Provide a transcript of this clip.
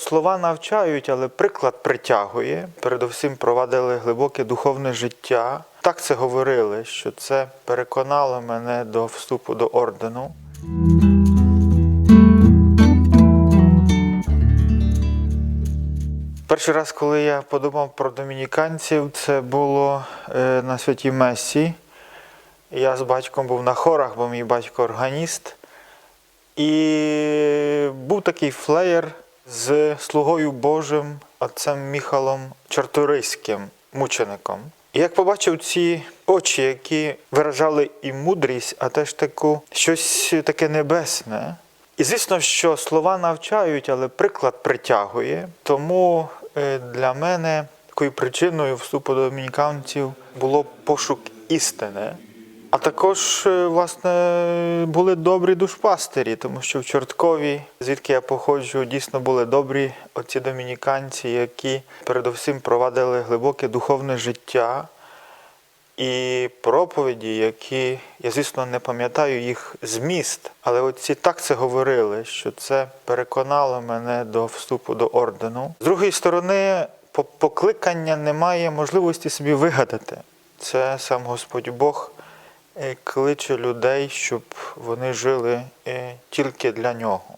Слова навчають, але приклад притягує. Передусім провадили глибоке духовне життя. Так це говорили, що це переконало мене до вступу до ордену. Перший раз, коли я подумав про домініканців, це було е, на святій Месі. Я з батьком був на хорах, бо мій батько органіст. І був такий флеєр з слугою Божим, отцем Міхалом Чорториським, мучеником. І як побачив ці очі, які виражали і мудрість, а теж таку щось таке небесне. І звісно, що слова навчають, але приклад притягує. Тому е, для мене такою причиною вступу до домініканців було пошук істини. А також, е, власне, були добрі душпастері, тому що в Чорткові, звідки я походжу, дійсно були добрі оці домініканці, які передусім провадили глибоке духовне життя і проповіді, які, я, звісно, не пам'ятаю їх зміст, але оці так це говорили, що це переконало мене до вступу до ордену. З другої сторони, покликання немає можливості собі вигадати. Це сам Господь Бог кличе людей, щоб вони жили е, тільки для нього.